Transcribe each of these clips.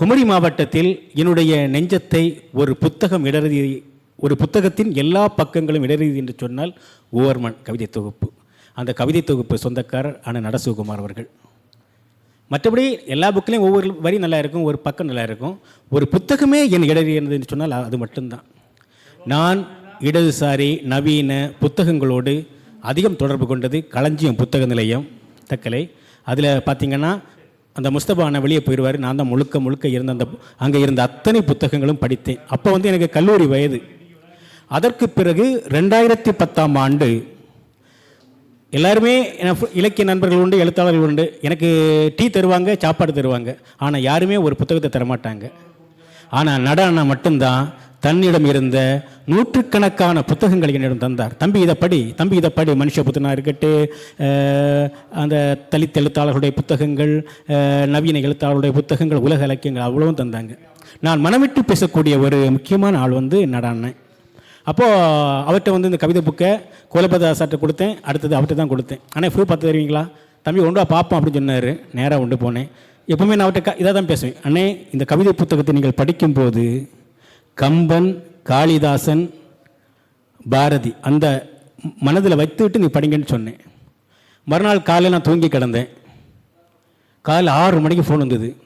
குமரி மாவட்டத்தில் என்னுடைய நெஞ்சத்தை ஒரு புத்தகம் இடறி ஒரு புத்தகத்தின் எல்லா பக்கங்களும் இடறி என்று சொன்னால் ஓவர்மன் கவிதை தொகுப்பு. அந்த கவிதை தொகுப்பு சொந்தக்காரர் அண்ணன் நடசுகுமார் அவர்கள். மற்றபடி எல்லா புக்கிலையும் ஒவ்வொரு வரி நல்லா இருக்கும் ஒரு பக்கம் நல்லா இருக்கும். ஒரு புத்தகமே என் இடறியது என்று சொன்னால் அது மட்டும்தான். நான் இடதுசாரி நவீன புத்தகங்களோடு அதிகம் தொடர்பு கொண்டது களஞ்சியம் புத்தக நிலையம் தக்கலை. அதில் பார்த்திங்கன்னா அந்த முஸ்தபா வெளியே போயிடுவார். நான் தான் முழுக்க முழுக்க இருந்த அந்த அங்கே இருந்த அத்தனை புத்தகங்களும் படித்தேன். அப்போ வந்து எனக்கு கல்லூரி வயது. அதற்கு பிறகு ரெண்டாயிரத்தி பத்தாம் ஆண்டு எல்லாருமே இலக்கிய நண்பர்கள் உண்டு எழுத்தாளர்கள் உண்டு. எனக்கு டீ தருவாங்க சாப்பாடு தருவாங்க. ஆனால் யாருமே ஒரு புத்தகத்தை தரமாட்டாங்க. ஆனால் நட அண்ணா மட்டும்தான் தன்னிடம் இருந்த நூற்றுக்கணக்கான புத்தகங்களை என்னிடம் தந்தார். தம்பி இதை படி தம்பி இதை படி மனுஷ புத்தனா இருக்கட்டு அந்த தலித் எழுத்தாளர்களுடைய புத்தகங்கள் நவீன எழுத்தாளருடைய புத்தகங்கள் உலக இலக்கியங்கள் அவ்வளவும் தந்தாங்க. நான் மனமிட்டு பேசக்கூடிய ஒரு முக்கியமான ஆள் வந்து நட அண்ணன். அப்போது அவர்கிட்ட வந்து இந்த கவிதை புக்கை கோலபதாசார்ட்ட கொடுத்தேன். அடுத்தது அவர்கிட்ட தான் கொடுத்தேன். ஆனால் ப்ரூஃப் பார்த்து தருவீங்களா? தம்பி ஒன்றா பார்ப்போம் அப்படின்னு சொன்னார். நேராக கொண்டு போனேன். எப்பவுமே நான் அவர்கிட்ட இதாக தான் பேசுவேன். அண்ணே இந்த கவிதை புத்தகத்தை நீங்கள் படிக்கும்போது கம்பன் காளிதாசன் பாரதி. அந்த மனதில் வைத்துவிட்டு நீ படிங்கன்னு சொன்னேன். மறுநாள் காலையில் நான் தூங்கி கிடந்தேன். காலையில் ஆறு மணிக்கு ஃபோன் வந்தது.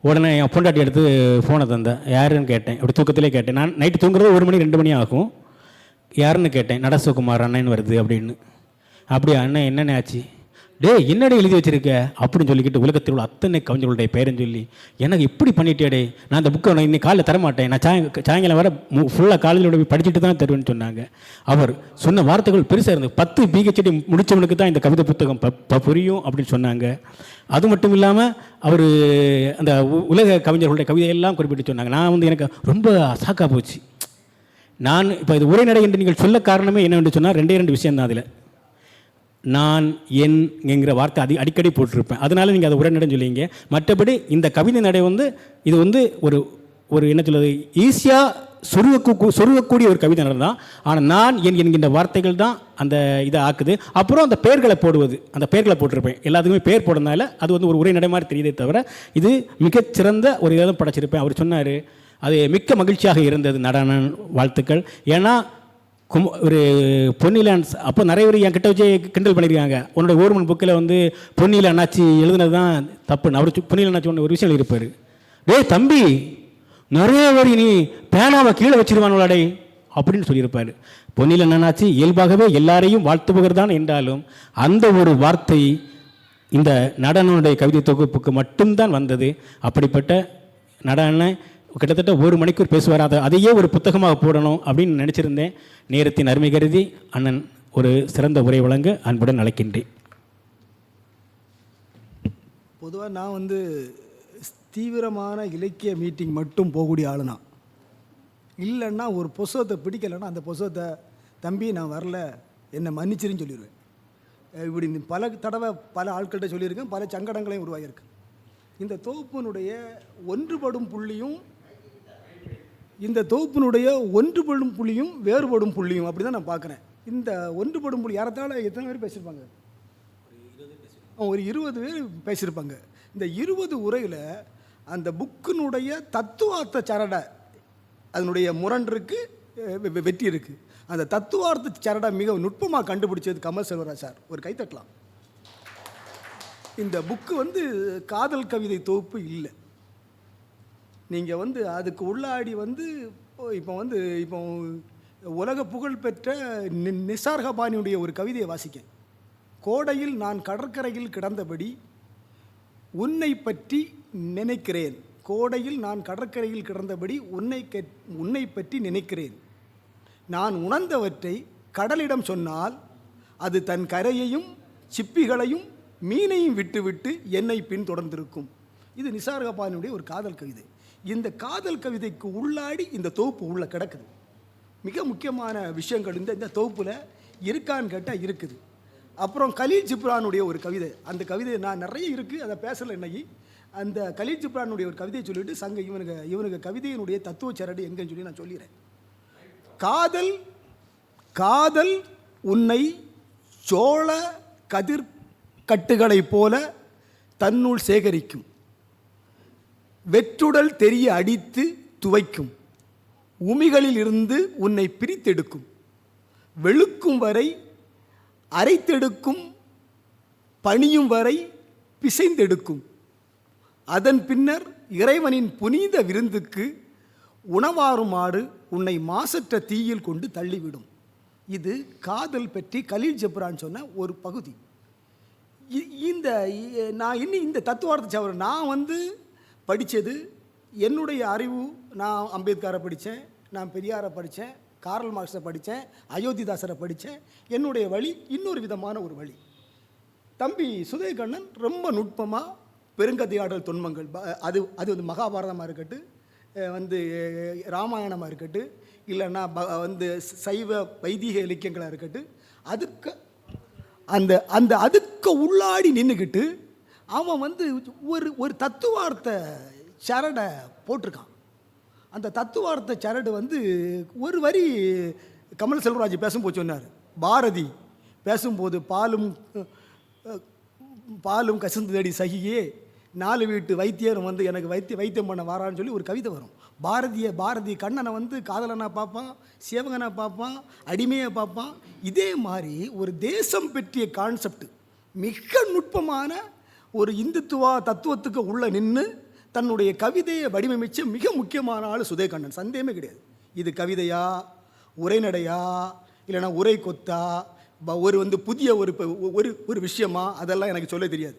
உடனே என் பொண்டாட்டி எடுத்து ஃபோனை தந்தேன் யாருன்னு கேட்டேன். அப்படி தூக்கத்திலே கேட்டேன். நான் நைட்டு தூங்குறது ஒரு மணி ரெண்டு மணி ஆகும். யாருன்னு கேட்டேன். நடசுகுமார் அண்ணன் வருது அப்படின்னு. அப்படியா அண்ணன் என்னென்ன ஆச்சு? டேய் என்னடே எழுதி வச்சிருக்க? அப்படின்னு சொல்லிக்கிட்டு உலகத்தில் உள்ள அத்தனை கவிஞர்களுடைய பேருன்னு சொல்லி எனக்கு இப்படி பண்ணிட்டேடே நான் அந்த புக்கை நான் இன்னைக்கு காலையில் தரமாட்டேன். நான் சாய் சாயங்காலம் வர ஃபுல்லாக காலேஜில் போய் படிச்சுட்டு தான் தருவேன்னு சொன்னாங்க. அவர் சொன்ன வார்த்தைகள் பெருசாக இருந்தது. பத்து பிஹெச்டி முடித்தவனுக்கு தான் இந்த கவிதை புத்தகம் ப- ப- புரியும் அப்படின்னு சொன்னாங்க. அது மட்டும் இல்லாமல் அவர் அந்த உலக கவிஞர்களுடைய கவிதையெல்லாம் குறிப்பிட்டு சொன்னாங்க. நான் வந்து எனக்கு ரொம்ப சாக்காக போச்சு. நான் இப்போ இது உரைநடை என்று நீங்கள் சொல்ல காரணமே என்னவென்று சொன்னால் ரெண்டே ரெண்டு விஷயம் தான் அதில். நான் என் வார்த்தை அடி அடிக்கடி போட்டிருப்பேன். அதனால நீங்கள் அதை உரைநடைன்னு சொல்லுவீங்க. மற்றபடி இந்த கவிதை நடை வந்து இது வந்து ஒரு ஒரு என்ன சொல்வது ஈஸியாக சொருகக்கூ சொருகக்கூடிய ஒரு கவிதை நடை தான். ஆனால் நான் என் என்கின்ற வார்த்தைகள் தான் அந்த இதை ஆக்குது. அப்புறம் அந்த பெயர்களை போடுவது அந்த பெயர்களை போட்டிருப்பேன். எல்லாத்துக்குமே பேர் போடுறதுனால அது வந்து ஒரு உரைநடை மாதிரி தெரியுதே தவிர இது மிகச்சிறந்த ஒரு இதாக படைச்சிருப்பேன். அவர் சொன்னார் அது மிக்க மகிழ்ச்சியாக இருந்தது நடன வாழ்த்துக்கள். ஏன்னா கும் ஒரு பொன்னிலான்ஸ் அப்போ நிறைய பேர் என் கிட்ட வச்சு கிண்டல் பண்ணியிருக்காங்க. உன்னோட ஓர்மன் புக்கில் வந்து பொன்னியில் அண்ணாச்சி எழுதுனது தான் தப்புன்னு. அவர் பொன்னியில் அண்ணாச்சி ஒன்று ஒரு விஷயம் இருப்பார். டே தம்பி நிறைய பேர் நீ பேனாவை கீழே வச்சிருவானுடாடே அப்படின்னு சொல்லியிருப்பார். பொன்னியில் அண்ணாச்சி இயல்பாகவே எல்லாரையும் வாழ்த்துபவர் தான் என்றாலும் அந்த ஒரு வார்த்தை இந்த நடனுடைய கவிதை தொகுப்புக்கு மட்டும்தான் வந்தது. அப்படிப்பட்ட நடன கிட்டத்தட்ட ஒரு மணிக்கூர் பேசுவார். அதை அதையே ஒரு புத்தகமாக போடணும் அப்படின்னு நினச்சிருந்தேன். நேரத்தின் அருமை கருதி அண்ணன் ஒரு சிறந்த உரை வழங்க அன்புடன் அழைக்கின்றேன். பொதுவாக நான் வந்து தீவிரமான இலக்கிய மீட்டிங் மட்டும் போகக்கூடிய ஆளுனா இல்லைன்னா ஒரு புஸ்தகத்தை பிடிக்கலைன்னா அந்த புஸ்தகத்தை தம்பி நான் வரல. என்னை மன்னிச்சிருன்னு சொல்லிடுவேன் இப்படி இந்த பல தடவை பல ஆட்கள்கிட்ட சொல்லியிருக்கேன். பல சங்கடங்களையும் உருவாகியிருக்கு இந்த தொகுப்பினுடைய ஒன்றுபடும் புள்ளியும் இந்த தொகுப்பினுடைய ஒன்றுபடும் புள்ளியும் வேறுபடும் புள்ளியும் அப்படி தான் நான் பார்க்குறேன். இந்த ஒன்றுபடும் புள்ளி யாரத்தால எத்தனை பேர் பேசியிருப்பாங்க? ஒரு இருபது பேர் பேசியிருப்பாங்க. இந்த இருபது உரையில் அந்த புக்கினுடைய தத்துவார்த்த சரடை அதனுடைய முரண்ருக்கு வெ- வெ- வெற்றி இருக்குது அந்த தத்துவார்த்த சரடை மிக நுட்பமாக கண்டுபிடிச்சது கமல் செல்வராஜ் சார். ஒரு கைத்தட்டலாம் இந்த புக்கு வந்து காதல் கவிதை தொகுப்பு இல்லை. நீங்கள் வந்து அதுக்கு உள்ளாடி வந்து இப்போ வந்து இப்போ உலக புகழ் பெற்ற நி- நிசார்கபானியுடைய ஒரு கவிதையை வாசிக்க கோடையில் நான் கடற்கரையில் கிடந்தபடி உன்னை பற்றி நினைக்கிறேன். கோடையில் நான் கடற்கரையில் கிடந்தபடி உன்னை கெட்- உன்னை பற்றி நினைக்கிறேன். நான் உணர்ந்தவற்றை கடலிடம் சொன்னால் அது தன் கரையையும் சிப்பிகளையும் மீனையும் விட்டுவிட்டு என்னை பின்தொடர்ந்திருக்கும். இது நிசார்கபானியுடைய ஒரு காதல் கவிதை. இந்த காதல் கவிதைக்கு உள்ளாடி இந்த தொகுப்பு உள்ளே கிடக்குது. மிக முக்கியமான விஷயங்கள் இந்த இந்த தொகுப்பில் இருக்கான்னு கேட்டால் இருக்குது. அப்புறம் கலீல் ஜிப்ரானுடைய ஒரு கவிதை. அந்த கவிதை நான் நிறைய இருக்குது அதை பேசலை இன்னைக்கு. அந்த கலீல் ஜிப்ரானுடைய ஒரு கவிதையை சொல்லிட்டு சங்க இவனுக்கு இவனுக்கு கவிதையினுடைய தத்துவ சரடு எங்கன்னு சொல்லி நான் சொல்லிடுறேன். காதல் காதல் உன்னை சோழ கதிர் கட்டுகளைப் போல தன்னுள் சேகரிக்கும். வெற்றுடல் தெரிய அடித்து துவைக்கும். உமிகளில் இருந்து உன்னை பிரித்தெடுக்கும். வெளுக்கும் வரை அரைத்தெடுக்கும் பணியும் வரை பிசைந்தெடுக்கும். அதன் பின்னர் இறைவனின் புனித விருந்துக்கு உணவாறுமாறு உன்னை மாசற்ற தீயில் கொண்டு தள்ளிவிடும். இது காதல் பற்றி கலீல் ஜப்ரான் சொன்ன ஒரு பகுதி. இ- இந்த நான் இன்னும் இந்த தத்துவார்த்தை சவர் நான் வந்து படித்தது என்னுடைய அறிவு நான் அம்பேத்கரை படித்தேன் நான் பெரியாரை படித்தேன் கார்ல் மார்க்ஸை படித்தேன் அயோத்திதாசரை படித்தேன் என்னுடைய வழி இன்னொரு விதமான ஒரு வழி. தம்பி சுதயகண்ணன் ரொம்ப நுட்பமாக பெருங்கதையாடல் தொன்மங்கள் அது அது வந்து மகாபாரதமாக இருக்கட்டும் வந்து ராமாயணமாக இருக்கட்டும் இல்லைன்னா ப வந்து சைவ வைதிக இலக்கியங்களாக இருக்கட்டும் அதுக்கு அந்த அந்த அதுக்கு உள்ளாடி நின்றுக்கிட்டு அவன் வந்து ஒரு ஒரு தத்துவார்த்த சரடை போட்டிருக்கான். அந்த தத்துவார்த்த சரடு வந்து ஒரு வரி கமல் செல்வராஜ் பேசும்போது சொன்னார். பாரதி பேசும்போது பாலும் பாலும் கசிந்து தேடி சகியே நாலு வீட்டு வைத்தியரும் வந்து எனக்கு வைத்திய வைத்தியம் பண்ண வாரான்னு சொல்லி ஒரு கவிதை வரும். பாரதிய பாரதி கண்ணனை வந்து காதலனாக பார்ப்பான் சேவகனா பார்ப்பான் அடிமையை பார்ப்பான். இதே மாதிரி ஒரு தேசம் பற்றிய கான்செப்ட் மிக நுட்பமான ஒரு இந்துத்துவா தத்துவத்துக்கு உள்ள நின்று தன்னுடைய கவிதையை வடிவமைச்ச மிக முக்கியமான ஆள் சுதேகண்ணன். சந்தேகமே கிடையாது. இது கவிதையா? உரைநடையா? இல்லைன்னா உரை கொத்தா? ப- ஒரு வந்து புதிய ஒரு ஒரு ஒரு விஷயமா? அதெல்லாம் எனக்கு சொல்ல தெரியாது.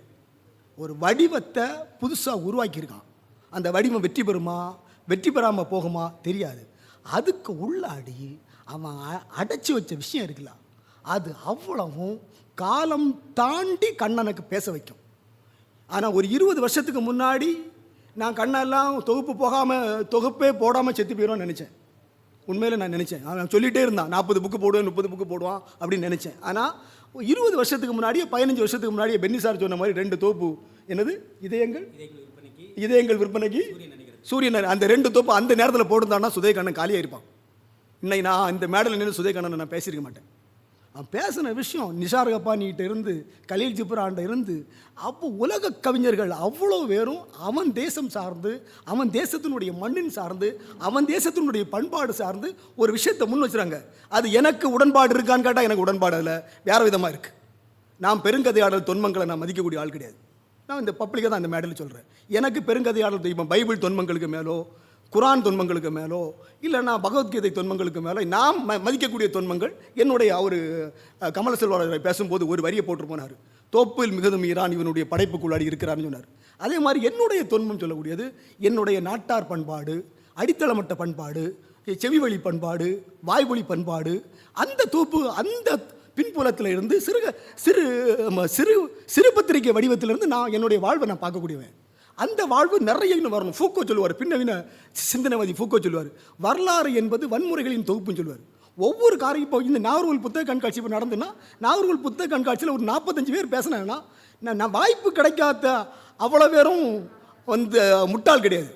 ஒரு வடிவத்தை புதுசாக உருவாக்கியிருக்கான். அந்த வடிவம் வெற்றி பெறுமா? வெற்றி பெறாமல் போகுமா? தெரியாது. அதுக்கு உள்ளாடி அவன் அ- அடைச்சி வச்ச விஷயம் இருக்குல்ல அது அவ்வளவும் காலம் தாண்டி கண்ணனுக்கு பேச வைக்கும். ஆனால் ஒரு இருபது வருஷத்துக்கு முன்னாடி நான் கண்ணெல்லாம் தொகுப்பு போகாமல் தொகுப்பே போடாமல் செத்து போயிடும்னு நினச்சேன். உண்மையில் நான் நினச்சேன். அவன் சொல்லிகிட்டே இருந்தான் நாற்பது புக்கு போடுவேன் முப்பது புக்கு போடுவான் அப்படின்னு நினச்சேன். ஆனால் இருபது வருஷத்துக்கு முன்னாடியே பதினஞ்சு வருஷத்துக்கு முன்னாடியே பென்னி சார் சொன்ன மாதிரி ரெண்டு தோப்பு என்னது? இதயங்கள்? இதயங்கள் விற்பனைக்கு? சூரியன் அந்த ரெண்டு தோப்பு அந்த நேரத்தில் போட்டிருந்தான்னா சுதயகண்ணன் காலியாக இருப்பான் இன்னைக்கு நான் இந்த மேடலில் நின்று சுதயகண்ணன் நான் பேசியிருக்க மாட்டேன். அவன் பேசின விஷயம் நிஷார் கப்பானிகிட்ட இருந்து கலீல் ஜிப்ரான்ட இருந்து அப்போ உலக கவிஞர்கள் அவ்வளோ பேரும் அவன் தேசம் சார்ந்து அவன் தேசத்தினுடைய மண்ணின் சார்ந்து அவன் தேசத்தினுடைய பண்பாடு சார்ந்து ஒரு விஷயத்தை முன் வச்சுறாங்க. அது எனக்கு உடன்பாடு இருக்கான்னு கேட்டால் எனக்கு உடன்பாடு அதில் வேறு விதமாக இருக்குது நான் பெருங்கதையாடல் தொன்மங்களை நான் மதிக்கக்கூடிய ஆள் கிடையாது. நான் இந்த பப்ளிக்காக தான் அந்த மேடலில் சொல்கிறேன் எனக்கு பெருங்கதையாடல் இப்போ பைபிள் தொன்மங்களுக்கு மேலோ குரான் தொன்மங்களுக்கு மேலோ இல்லைன்னா பகவத்கீதை தொன்மங்களுக்கு மேலோ நாம் ம மதிக்கக்கூடிய தொன்மங்கள் என்னுடைய அவர் கமல செல்வராஜ் பேசும்போது ஒரு வரியை போட்டு போனார். தோப்பில் மிகுதும் ஈரான் இவனுடைய படைப்புக்குள்ளாடி இருக்கிறான்னு சொன்னார். அதே மாதிரி என்னுடைய தொன்மம் சொல்லக்கூடியது என்னுடைய நாட்டார் பண்பாடு அடித்தளமட்ட பண்பாடு செவிவழி பண்பாடு வாய்வழி பண்பாடு அந்த தோப்பு அந்த பின்புலத்தில் இருந்து சிறு சிறு ம, சிறு சிறு பத்திரிகை வடிவத்திலிருந்து நான் என்னுடைய வாழ்வை நான் பார்க்கக்கூடியவன். அந்த வாழ்வு நிறைய இன்னும் வரணும். ஃபூக்கோ சொல்லுவார். பின்னவின சிந்தனைவாதி ஃபூக்கோ சொல்லுவார். வரலாறு என்பது வன்முறைகளின் தொகுப்புன்னு சொல்லுவார். ஒவ்வொரு காரியம் இப்போ இந்த நாகர்கோவில் புத்தக கண்காட்சி இப்போ நடந்துன்னா நாகர்கோவில் புத்தக கண்காட்சியில் ஒரு நாற்பத்தஞ்சு பேர் பேசினாங்கன்னா நான் நான் வாய்ப்பு கிடைக்காத அவ்வளோ பேரும் வந்து முட்டாள் கிடையாது.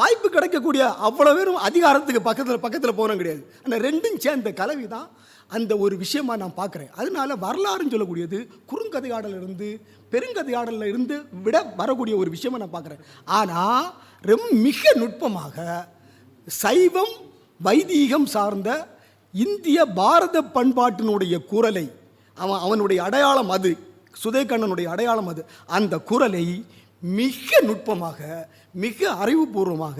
வாய்ப்பு கிடைக்கக்கூடிய அவ்வளோ பேரும் அதிகாரத்துக்கு பக்கத்தில் பக்கத்தில் போகிறோம் கிடையாது. ஆனால் ரெண்டும் சேர்ந்த கலவி தான் அந்த ஒரு விஷயமா நான் பார்க்குறேன். அதனால வரலாறுன்னு சொல்லக்கூடியது குறுங்கதையாடலிருந்து பெருங்கதையாடலில் இருந்து விட வரக்கூடிய ஒரு விஷயமா நான் பார்க்குறேன். ஆனால் ரொம்ப மிக நுட்பமாக சைவம் வைதீகம் சார்ந்த இந்திய பாரத பண்பாட்டினுடைய குரலை அவன் அவனுடைய அடையாளம் அது சுதேகண்ணனுடைய அடையாளம் அது. அந்த குரலை மிக நுட்பமாக மிக அறிவுபூர்வமாக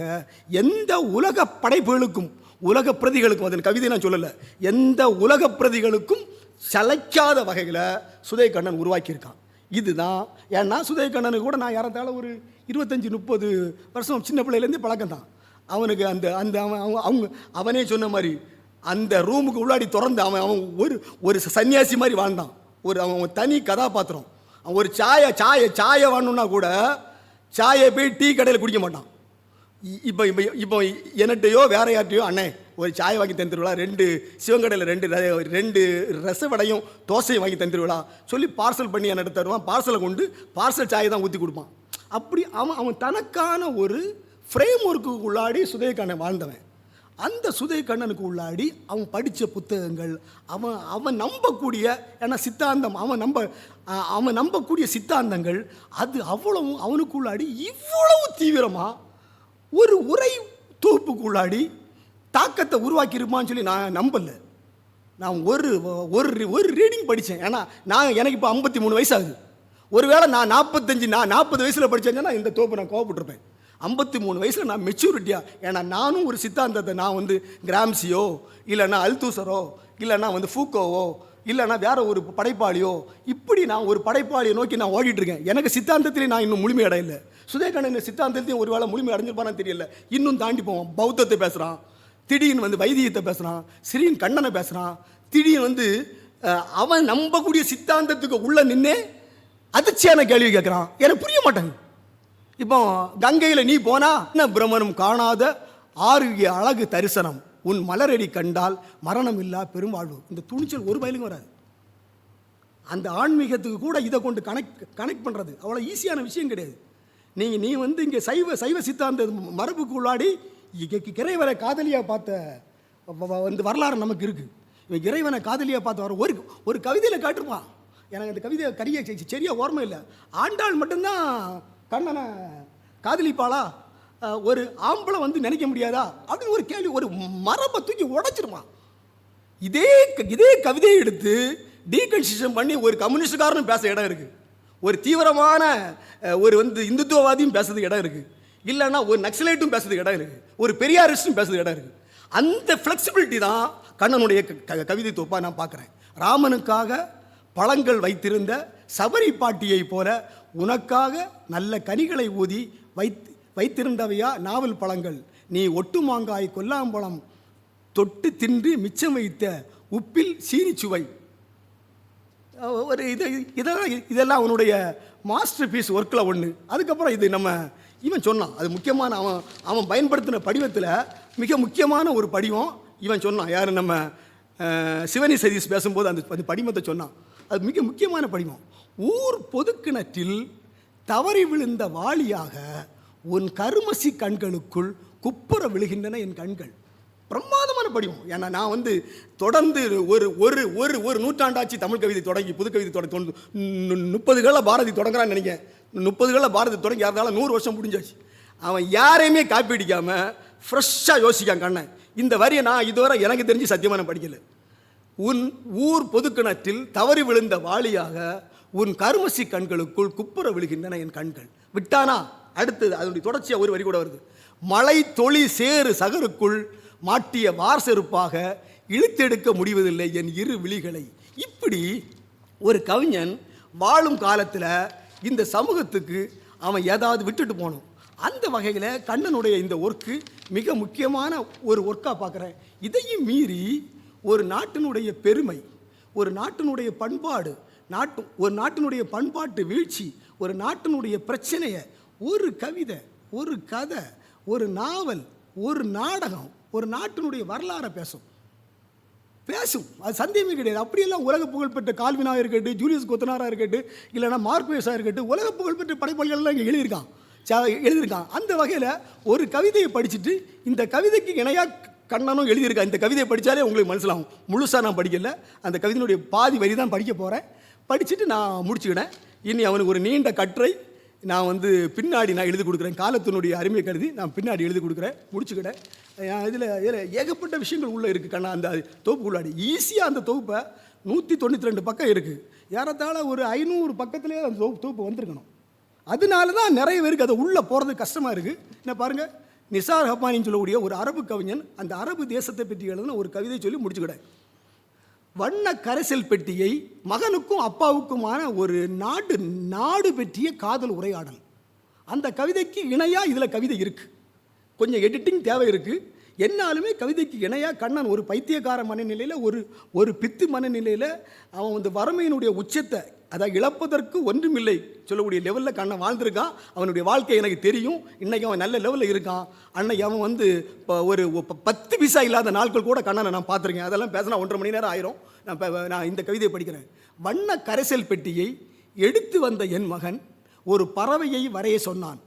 எந்த உலக படைப்புகளுக்கும் உலக பிரதிகளுக்கும் அதன் கவிதை நான் சொல்லலை எந்த உலக பிரதிகளுக்கும் சலைக்காத வகையில் சுதேகண்ணன் உருவாக்கியிருக்கான். இதுதான் ஏன்னா சுதேகண்ணனுக்கு கூட நான் யாரத்தால ஒரு இருபத்தஞ்சி முப்பது வருஷம் சின்ன பிள்ளையிலேருந்தே பழக்கம் தான் அவனுக்கு அந்த அந்த அவன் அவங்க அவங்க அவனே சொன்ன மாதிரி அந்த ரூமுக்கு உள்ளாடி திறந்து அவன் அவன் ஒரு ஒரு சன்னியாசி மாதிரி வாழ்ந்தான். ஒரு அவன் தனி கதாபாத்திரம். அவன் ஒரு சாயை சாயை சாயை வாங்கணுன்னா கூட சாயை போய் டீ கடையில் குடிக்க மாட்டான். இப்போ இப்போ இப்போ என்னட்டையோ வேற யார்ட்டையோ அண்ணே ஒரு சாய் வாங்கி தந்துருவா ரெண்டு சிவங்கடையில் ரெண்டு ரெண்டு ரசவடையும் தோசையும் வாங்கி தந்துருவா சொல்லி பார்சல் பண்ணி என்னட்ட தருவான். பார்சலை கொண்டு பார்சல் சாயை தான் ஊற்றி கொடுப்பான். அப்படி அவன் அவன் தனக்கான ஒரு ஃப்ரேம் ஒர்க்கு உள்ளாடி சுதயக்கண்ணன் வாழ்ந்தவன். அந்த சுதயக்கண்ணனுக்கு உள்ளாடி அவன் படித்த புத்தகங்கள் அவன் அவன் நம்பக்கூடிய ஏன்னா சித்தாந்தம் அவன் நம்ப அவன் நம்பக்கூடிய சித்தாந்தங்கள் அது அவ்வளவும் அவனுக்குள்ளாடி இவ்வளவு தீவிரமாக ஒரு உரை தொகுப்புக்குள்ளாடி தாக்கத்தை உருவாக்கியிருப்பான்னு சொல்லி நான் நம்பலை. நான் ஒரு ஒரு ஒரு ரீடிங் படித்தேன் ஏன்னா நான் எனக்கு இப்போ ஐம்பத்தி மூணு வயசு ஆகுது ஒருவேளை நான் நாற்பத்தஞ்சு நான் நாற்பது வயசில் படித்தேன்னா இந்த தோப்பு நான் கோவப்பட்டிருப்பேன். ஐம்பத்தி மூணு வயசில் நான் மெச்சூரிட்டியாக ஏன்னா நானும் ஒரு சித்தாந்தத்தை நான் வந்து கிராம்சியோ இல்லைன்னா அல்தூசரோ இல்லைன்னா வந்து ஃபூக்கோவோ இல்லைன்னா வேற ஒரு படைப்பாளியோ இப்படி நான் ஒரு படைப்பாளியை நோக்கி நான் ஓடிட்டுருக்கேன் எனக்கு சித்தாந்தத்திலே நான் இன்னும் முழுமை சுதேகானந்த சித்தாந்தத்தையும் ஒரு வேளை முழுமை அடைஞ்சிருப்பானு தெரியல. இன்னும் தாண்டி போவோம் பௌத்தத்தை பேசுகிறான் திடீர்னு வந்து வைத்தியத்தை பேசுகிறான் ஸ்ரீன் கண்ணனை பேசுகிறான் திடீர்னு வந்து அவன் நம்பக்கூடிய சித்தாந்தத்துக்கு உள்ளே நின்று அதிர்ச்சியான கேள்வி கேட்குறான் எனக்கு புரிய மாட்டாங்க இப்போ கங்கையில் நீ போனா என்ன பிரம்மனும் காணாத ஆரோக்கிய அழகு தரிசனம். உன் மலரடி கண்டால் மரணம் இல்லா பெரும்வாழ்வு. இந்த துணிச்சல் ஒரு பயலுக்கும் வராது. அந்த ஆன்மீகத்துக்கு கூட இதை கொண்டு கனெக்ட் கனெக்ட் பண்ணுறது அவ்வளோ ஈஸியான விஷயம் கிடையாது. நீங்கள் நீ வந்து இங்கே சைவ சைவ சித்தாந்த மரபுக்கு உள்ளாடி இ- இ- காதலியாக பார்த்த வ- வ- வந்து வரலாறு நமக்கு இருக்குது இவன் இறைவனை காதலியாக பார்த்த வர ஒரு ஒரு கவிதையில் காட்டிருப்பான். எனக்கு அந்த கவிதை கரிய சரியாக ஓர்மை இல்லை. ஆண்டாள் மட்டும்தான் கண்ணனை காதலிப்பாளா? ஒரு ஆம்பளை வந்து நினைக்க முடியாதா? அப்படின்னு ஒரு கேள்வி ஒரு மரபை தூக்கி உடைச்சிருவான். இதே க- இதே கவிதையை எடுத்து டீகன்ஸ்ட்ரக்ஷன் பண்ணி ஒரு கம்யூனிஸ்டுக்காரனும் பேச இடம் இருக்குது ஒரு தீவிரமான ஒரு வந்து இந்துத்துவவாதியும் பேசுறதுக்கு இடம் இருக்குது இல்லைன்னா ஒரு நக்சலைட்டும் பேசுறதுக்கு இடம் இருக்குது ஒரு பெரியாரிஸ்டும் பேசுறதுக்கு இடம் இருக்குது அந்த ஃப்ளெக்சிபிலிட்டி தான் கண்ணனுடைய க- க- கவிதை தொப்பாக நான் பார்க்குறேன். ராமனுக்காக பழங்கள் வைத்திருந்த சபரி பாட்டியைப் போல உனக்காக நல்ல கனிகளை ஊதி வைத்து வைத்திருந்தவையா நாவல் பழங்கள்? நீ ஒட்டு மாங்காய் கொல்லாம்பழம் தொட்டு தின்று மிச்சம் வைத்த உப்பில் சீனி சுவை ஒரு இது இதெல்லாம் இதெல்லாம் அவனுடைய மாஸ்டர் பீஸ் ஒர்க்கில் ஒன்று அதுக்கப்புறம் இது நம்ம இவன் சொன்னான். அது முக்கியமான அவன் அவன் பயன்படுத்தின படிவத்தில் மிக முக்கியமான ஒரு படிவம் இவன் சொன்னான். யார் நம்ம சிவனி சதீஷ் பேசும்போது அந்த அந்த படிமத்தை சொன்னான். அது மிக முக்கியமான படிவம். ஊர் பொதுக்கிணற்றில் தவறி விழுந்த வாளியாக உன் கருமசி கண்களுக்குள் குப்புற விழுகின்றன என் கண்கள். பிரமாதமான படிவம். ஏன்னா நான் வந்து தொடர்ந்து ஒரு ஒரு ஒரு ஒரு நூற்றாண்டாச்சு தமிழ் கவிதை தொடங்கி புது கவிதை தொடங்கி தொண்டு கால பாரதி தொடங்குறான்னு நினைக்கிறேன். முப்பதுகளில் பாரதி தொடங்கி யாருனால நூறு வருஷம் முடிஞ்சாச்சு. அவன் யாரையுமே காப்பி அடிக்காமல் ஃப்ரெஷ்ஷாக யோசிக்கான் கண்ணன். இந்த வரியை நான் இதுவரை எனக்கு தெரிஞ்சு சத்தியமான படிக்கலை. உன் ஊர் பொதுக்கிணற்றில் தவறி விழுந்த வாளியாக உன் கருமசி கண்களுக்குள் குப்புற விழுகின்றன என் கண்கள். விட்டானா? அடுத்தது அதனுடைய தொடர்ச்சியாக ஒரு வரி கூட வருது. மலை தொழி சேறு சகருக்குள் மாட்டிய வார் செருப்பாக இழுத்தெடுக்க முடிவதில்லை என் இரு விழிகளை. இப்படி ஒரு கவிஞன் வாழும் காலத்தில் இந்த சமூகத்துக்கு அவன் ஏதாவது விட்டுட்டு போகணும். அந்த வகையில் கண்ணனுடைய இந்த ஒர்க்கு மிக முக்கியமான ஒரு ஒர்க்காக பார்க்குறேன் இதையும் மீறி ஒரு நாட்டினுடைய பெருமை ஒரு நாட்டினுடைய பண்பாடு நாட்டு ஒரு நாட்டினுடைய பண்பாட்டு வீழ்ச்சி ஒரு நாட்டினுடைய பிரச்சனையை ஒரு கவிதை ஒரு கதை ஒரு நாவல் ஒரு நாடகம் ஒரு நாட்டினுடைய வரலாறை பேசும். பேசும். அது சந்தேகமே கிடையாது. அப்படியெல்லாம் உலக புகழ்பெற்ற கால்வினாக இருக்கட்டும் ஜூலியஸ் கொத்தனாராக இருக்கட்டும் இல்லைன்னா மார்க்வேஸாக இருக்கட்டும் உலக புகழ்பெற்ற படைப்பாளிகள்லாம் இங்கே எழுதியிருக்கான். ச- எழுதியிருக்கான். அந்த வகையில் ஒரு கவிதையை படிச்சுட்டு இந்த கவிதைக்கு இணையாக கண்ணனும் எழுதியிருக்கான். இந்த கவிதையை படித்தாலே உங்களுக்கு மனசிலாகும். முழுசாக நான் படிக்கல. அந்த கவிதையினுடைய பாதி வரி தான் படிக்க போகிறேன் படிச்சுட்டு நான் முடிச்சுக்கினேன். இனி அவனுக்கு ஒரு நீண்ட கட்டுரை நான் வந்து பின்னாடி நான் எழுதி கொடுக்குறேன். காலத்தினுடைய அருமையை கருதி நான் பின்னாடி எழுதி கொடுக்குறேன். முடிச்சுக்கிட்டேன் இதில் இதில் ஏகப்பட்ட விஷயங்கள் உள்ளே இருக்குது கண்ணா. அந்த தொகுப்பு உள்ளாடி. ஈஸியாக அந்த தொகுப்பை நூற்றி தொண்ணூற்றி ரெண்டு பக்கம் இருக்குது ஏறத்தாழ ஒரு ஐநூறு பக்கத்துலேயே அந்த தொகுப்பு தொகுப்பு வந்திருக்கணும். அதனால தான் நிறைய பேருக்கு அது உள்ளே போகிறது கஷ்டமாக இருக்குது என்ன பாருங்கள் நிசார் ஹப்பானின்னு சொல்லக்கூடிய ஒரு அரபு கவிஞன் அந்த அரபு தேசத்தை பற்றி எழுதுன ஒரு கவிதை சொல்லி முடிச்சுக்கிட்டேன் வண்ண கரைசல் பெட்டியை மகனுக்கும் அப்பாவுக்குமான ஒரு நாடு நாடு பற்றிய காதல் உரையாடல். அந்த கவிதைக்கு இணையாக இதில் கவிதை இருக்குது கொஞ்சம் எடிட்டிங் தேவை இருக்குது என்னாலுமே கவிதைக்கு இணையாக கண்ணன் ஒரு பைத்தியக்கார மனநிலையில் ஒரு ஒரு பித்து மனநிலையில் அவன் வந்து வறுமையினுடைய உச்சத்தை அதாவது இழப்பதற்கு ஒன்றுமில்லை சொல்லக்கூடிய லெவலில் கண்ணன் வாழ்ந்திருக்கான். அவனுடைய வாழ்க்கை எனக்கு தெரியும். இன்றைக்கி அவன் நல்ல லெவலில் இருக்கான். அன்னைக்கு அவன் வந்து இப்போ ஒரு பத்து பைசா இல்லாத நாட்கள் கூட கண்ணனை நான் பார்த்துருக்கேன். அதெல்லாம் பேசினா ஒன்றரை மணி நேரம் ஆயிரும். நான் நான் இந்த கவிதையை படிக்கிறேன். வண்ண கரைசல் பெட்டியை எடுத்து வந்த என் மகன் ஒரு பறவையை வரைய சொன்னான்.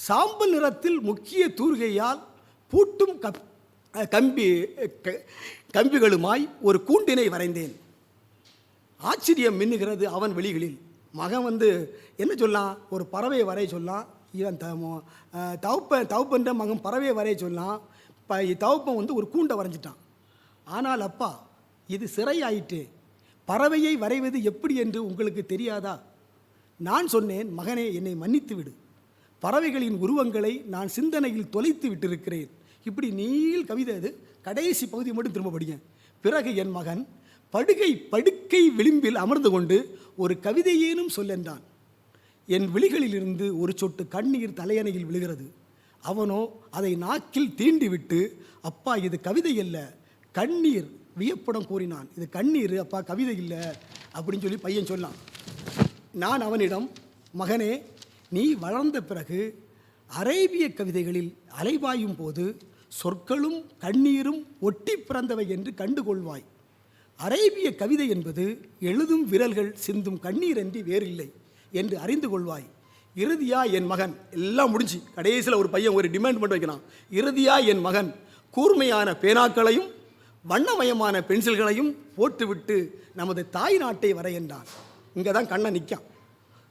சாம்பல் நிறத்தில் முக்கிய தூர்கையால் பூட்டும் கப் கம்பி கம்பிகளுமாய் ஒரு கூண்டினை வரைந்தேன். ஆச்சரியம் மின்னுகிறது அவன் வெளிகளில். மகன் வந்து என்ன சொல்லான் ஒரு பறவையை வரைய சொல்லான் இவன் த மோ- அஹ் மகன் பறவையை வரைய சொன்னான் இப்போ தகப்பன் வந்து ஒரு கூண்டை வரைஞ்சிட்டான். ஆனால் அப்பா இது சிறையாயிற்று. பறவையை வரைவது எப்படி என்று உங்களுக்கு தெரியாதா? நான் சொன்னேன் மகனே என்னை மன்னித்து விடு பறவைகளின் உருவங்களை நான் சிந்தனையில் தொலைத்து விட்டிருக்கிறேன். இப்படி நீள் கவிதை அது. கடைசி பகுதி மட்டும் திரும்ப படிங்க. பிறகு என் மகன் படுகை படுக்கை விளிம்பில் அமர்ந்து கொண்டு ஒரு கவிதையேனும் சொல்லென்றான் என் விழிகளிலிருந்து ஒரு சொட்டு கண்ணீர் தலையணையில் விழுகிறது. அவனோ அதை நாக்கில் தீண்டிவிட்டு அப்பா இது கவிதை அல்ல. கண்ணீர் வியப்புடன் கூறினான். இது கண்ணீர் அப்பா கவிதை இல்லை அப்படின்னு சொல்லி பையன் சொன்னான். நான் அவனிடம் மகனே நீ வளர்ந்த பிறகு அரேபிய கவிதைகளில் அலைவாயும் போது சொற்களும் கண்ணீரும் ஒட்டி பிறந்தவை என்று கண்டுகொள்வாய். அரேபிய கவிதை என்பது எழுதும் விரல்கள் சிந்தும் கண்ணீர் என்று வேறில்லை என்று அறிந்து கொள்வாய். இறுதியா என் மகன் எல்லாம் முடிஞ்சு. கடைசியில் ஒரு பையன் ஒரு டிமாண்ட் மட்டும் வைக்கிறான். இறுதியா என் மகன் கூர்மையான பேனாக்களையும் வண்ணமயமான பென்சில்களையும் போட்டுவிட்டு நமது தாய் நாட்டை வரை என்றான் இங்கே தான் கண்ணை நிற்கான்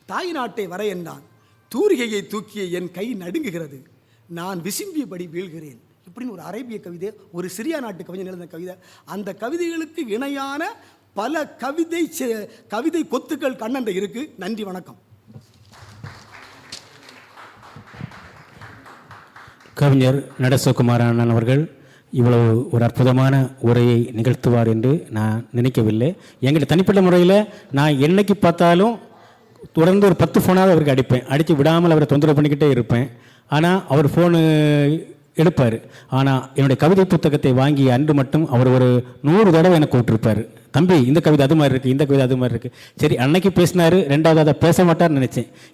தாய் நாட்டை வரை என்றான் தூரிகையை தூக்கிய என் கை நடுங்குகிறது. நான் விசும்பியபடி வீழ்கிறேன். இப்படின்னு ஒரு அரேபிய கவிதை ஒரு சிரியா நாட்டு கவிஞன் எழுந்த கவிதை. அந்த கவிதைகளுக்கு இணையான பல கவிதை செ- கவிதை கொத்துக்கள் கண்ணன்ட இருக்கு. நன்றி வணக்கம். கவிஞர் நடசகுமாரன் அவர்கள் இவ்வளவு ஒரு அற்புதமான உரையை நிகழ்த்துவார் என்று நான் நினைக்கவில்லை. எங்கிட்ட தனிப்பட்ட முறையில் நான் என்னைக்கு பார்த்தாலும் தொடர்ந்து ஒரு பத்து ஃபோனாவது அவருக்கு அடிப்பேன். அடித்து விடாமல் அவரை தொந்தரவு பண்ணிக்கிட்டே இருப்பேன். ஆனால் அவர் ஃபோனு எடுப்பார். ஆனால் என்னுடைய கவிதை புத்தகத்தை வாங்கி அன்று மட்டும் அவர் ஒரு நூறு தடவை எனக்கு கூப்பிட்டுருப்பார். தம்பி இந்த கவிதை அது மாதிரி இருக்குது இந்த கவிதை அது மாதிரி இருக்குது சரி அன்னைக்கு பேசினாரு ரெண்டாவது அதை பேச மாட்டார்னு நினச்சேன்.